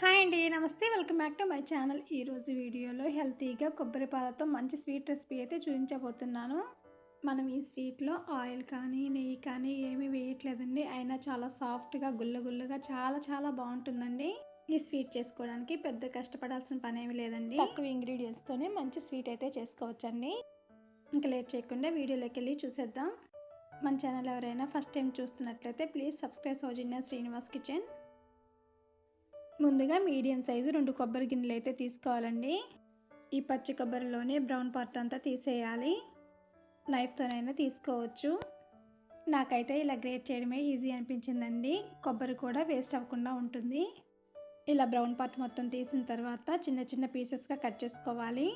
Hi అండి నమస్తే. Welcome back to my channel. ఈరోజు వీడియోలో హెల్తీగా కొబ్బరి పాలతో మంచి స్వీట్ రెసిపీ అయితే చూపించబోతున్నాను. మనం ఈ స్వీట్లో ఆయిల్ కానీ నెయ్యి కానీ ఏమీ వేయట్లేదండి. అయినా చాలా సాఫ్ట్గా గుల్లగుల్లగా చాలా చాలా బాగుంటుందండి. ఈ స్వీట్ చేసుకోవడానికి పెద్ద కష్టపడాల్సిన పని ఏమీ లేదండి. తక్కువ ఇంగ్రీడియంట్స్తోనే మంచి స్వీట్ అయితే చేసుకోవచ్చండి. ఇంకా లేట్ చేయకుండా వీడియోలోకి వెళ్ళి చూసేద్దాం. మన ఛానల్ ఎవరైనా ఫస్ట్ టైం చూస్తున్నట్లయితే please subscribe Soujanya Srinivas kitchen. ముందుగా మీడియం సైజు రెండు కొబ్బరి గిన్నెలు అయితే తీసుకోవాలండి. ఈ పచ్చి కొబ్బరిలోనే బ్రౌన్ పార్ట్ అంతా తీసేయాలి. నైఫ్తోనైనా తీసుకోవచ్చు. నాకైతే ఇలా గ్రేట్ చేయడమే ఈజీ అనిపించిందండి. కొబ్బరి కూడా వేస్ట్ అవ్వకుండా ఉంటుంది. ఇలా బ్రౌన్ పార్ట్ మొత్తం తీసిన తర్వాత చిన్న చిన్న పీసెస్గా కట్ చేసుకోవాలి.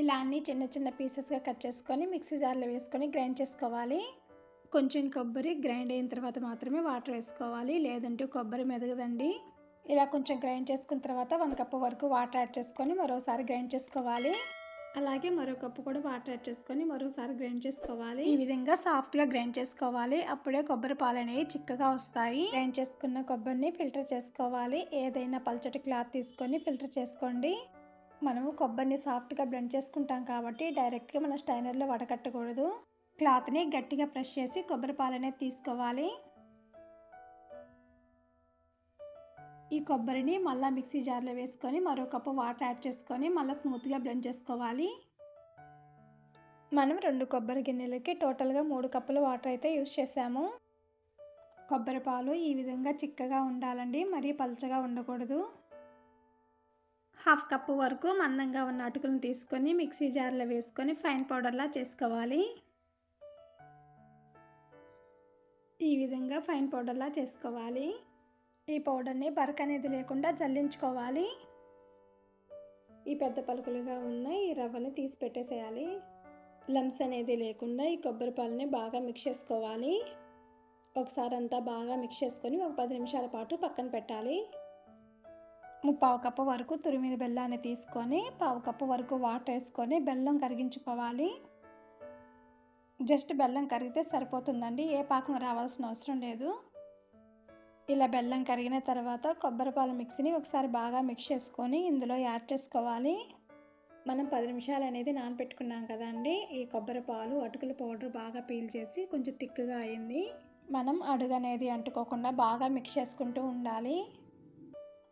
ఇలా అన్ని చిన్న చిన్న పీసెస్గా కట్ చేసుకొని మిక్సీ జార్లో వేసుకొని గ్రైండ్ చేసుకోవాలి. కొంచెం కొబ్బరి గ్రైండ్ అయిన తర్వాత మాత్రమే వాటర్ వేసుకోవాలి. లేదంటే కొబ్బరి మెదగదండి. ఇలా కొంచెం గ్రైండ్ చేసుకున్న తర్వాత వన్ కప్ వరకు వాటర్ యాడ్ చేసుకొని మరోసారి గ్రైండ్ చేసుకోవాలి. అలాగే మరో కప్పు కూడా వాటర్ యాడ్ చేసుకొని మరోసారి గ్రైండ్ చేసుకోవాలి. ఈ విధంగా సాఫ్ట్గా గ్రైండ్ చేసుకోవాలి. అప్పుడే కొబ్బరి పాలు అనేవి చిక్కగా వస్తాయి. గ్రైండ్ చేసుకున్న కొబ్బరిని ఫిల్టర్ చేసుకోవాలి. ఏదైనా పల్చటి క్లాత్ తీసుకొని ఫిల్టర్ చేసుకోండి. మనము కొబ్బరిని సాఫ్ట్గా బ్లెండ్ చేసుకుంటాం కాబట్టి డైరెక్ట్గా మన స్టైనర్లో వడకట్టకూడదు. క్లాత్ని గట్టిగా ప్రెస్ చేసి కొబ్బరి పాలనే తీసుకోవాలి. ఈ కొబ్బరిని మళ్ళీ మిక్సీ జార్లో వేసుకొని మరో కప్పు వాటర్ యాడ్ చేసుకొని మళ్ళీ స్మూత్గా బ్లెండ్ చేసుకోవాలి. మనం రెండు కొబ్బరి గిన్నెలకి టోటల్గా మూడు కప్పుల వాటర్ అయితే యూస్ చేసాము. కొబ్బరి పాలు ఈ విధంగా చిక్కగా ఉండాలండి మరీ పలచగా ఉండకూడదు. హాఫ్ కప్పు వరకు మందంగా ఉన్న అటుకులను తీసుకొని మిక్సీ జార్లో వేసుకొని ఫైన్ పౌడర్లా చేసుకోవాలి. ఈ విధంగా ఫైన్ పౌడర్లా చేసుకోవాలి. ఈ పౌడర్ని బరక అనేది లేకుండా జల్లించుకోవాలి. ఈ పెద్ద పలుకులుగా ఉన్న ఈ రవ్వని తీసి పెట్టేసేయాలి. లమ్స్ అనేది లేకుండా ఈ కొబ్బరి పాలని బాగా మిక్స్ చేసుకోవాలి. ఒకసారి అంతా బాగా మిక్స్ చేసుకొని ఒక పది నిమిషాల పాటు పక్కన పెట్టాలి. ముప్పావు కప్పు వరకు తురిమిన బెల్లాన్ని తీసుకొని పావు కప్పు వరకు వాటర్ వేసుకొని బెల్లం కరిగించుకోవాలి. జస్ట్ బెల్లం కరిగితే సరిపోతుందండి. ఏ పాకం రావాల్సిన అవసరం లేదు. ఇలా బెల్లం కరిగిన తర్వాత కొబ్బరి పాల మిక్సీని ఒకసారి బాగా మిక్స్ చేసుకొని ఇందులో యాడ్ చేసుకోవాలి. మనం పది నిమిషాలు అనేది నానపెట్టుకున్నాం కదండి. ఈ కొబ్బరి పాలు అటుకుల పౌడర్ బాగా పీల్ చేసి కొంచెం తిక్కుగా అయింది. మనం అడుగు అనేది అంటుకోకుండా బాగా మిక్స్ చేసుకుంటూ ఉండాలి.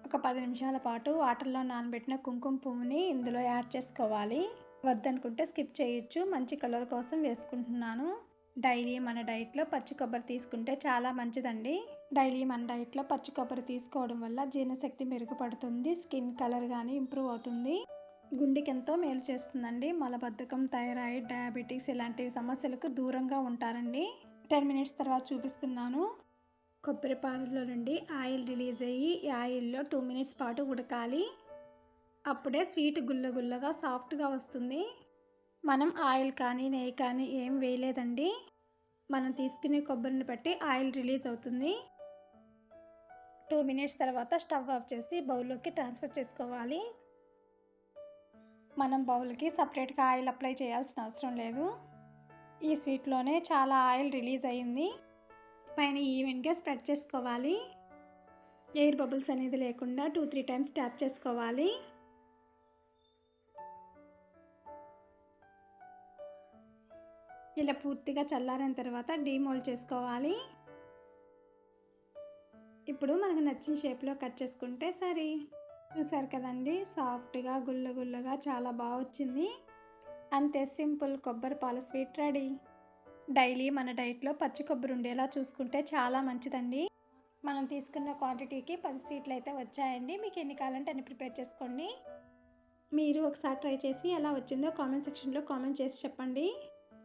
ఒక పది నిమిషాల పాటు వాటర్లో నానబెట్టిన కుంకుమ పువ్వుని ఇందులో యాడ్ చేసుకోవాలి. వద్దనుకుంటే స్కిప్ చేయొచ్చు. మంచి కలర్ కోసం వేసుకుంటున్నాను. డైలీ మన డైట్లో పచ్చి కొబ్బరి తీసుకుంటే చాలా మంచిదండి. డైలీ మన డైట్లో పచ్చి కొబ్బరి తీసుకోవడం వల్ల జీర్ణశక్తి మెరుగుపడుతుంది. స్కిన్ కలర్ కానీ ఇంప్రూవ్ అవుతుంది. గుండెకి ఎంతో మేలు చేస్తుందండి. మలబద్ధకం థైరాయిడ్ డయాబెటీస్ ఇలాంటి సమస్యలకు దూరంగా ఉంటారండి. టెన్ మినిట్స్ తర్వాత చూపిస్తున్నాను. కొబ్బరి పాలలో నుండి ఆయిల్ రిలీజ్ అయ్యి ఈ ఆయిల్లో టూ మినిట్స్ పాటు ఉడకాలి. అప్పుడే స్వీట్ గుల్లగుల్లగా సాఫ్ట్గా వస్తుంది. మనం ఆయిల్ కానీ నెయ్యి కానీ ఏం వేయలేదండి. మనం తీసుకునే కొబ్బరిని బట్టి ఆయిల్ రిలీజ్ అవుతుంది. టూ మినిట్స్ తర్వాత స్టవ్ ఆఫ్ చేసి బౌల్లోకి ట్రాన్స్ఫర్ చేసుకోవాలి. మనం బౌల్కి సపరేట్గా ఆయిల్ అప్లై చేయాల్సిన అవసరం లేదు. ఈ స్వీట్లోనే చాలా ఆయిల్ రిలీజ్ అయ్యింది పైన ఈవెంట్గా స్ప్రెడ్ చేసుకోవాలి. ఎయిర్ బబుల్స్ అనేది లేకుండా టూ త్రీ టైమ్స్ ట్యాప్ చేసుకోవాలి. ఇలా పూర్తిగా చల్లారిన తర్వాత డీమోల్డ్ చేసుకోవాలి. ఇప్పుడు మనకు నచ్చిన షేప్లో కట్ చేసుకుంటే సరే. చూసారు కదండి సాఫ్ట్గా గుల్ల గుల్లగా చాలా బాగా వచ్చింది. అంతే సింపుల్ కొబ్బరి పాల స్వీట్ రెడీ. డైలీ మన డైట్లో పచ్చి కొబ్బరి ఉండేలా చూసుకుంటే చాలా మంచిదండి. మనం తీసుకున్న క్వాంటిటీకి పది స్వీట్లు అయితే వచ్చాయండి. మీకు ఎన్ని కావాలంటే అన్ని ప్రిపేర్ చేసుకోండి. మీరు ఒకసారి ట్రై చేసి ఎలా వచ్చిందో కామెంట్ సెక్షన్లో కామెంట్ చేసి చెప్పండి.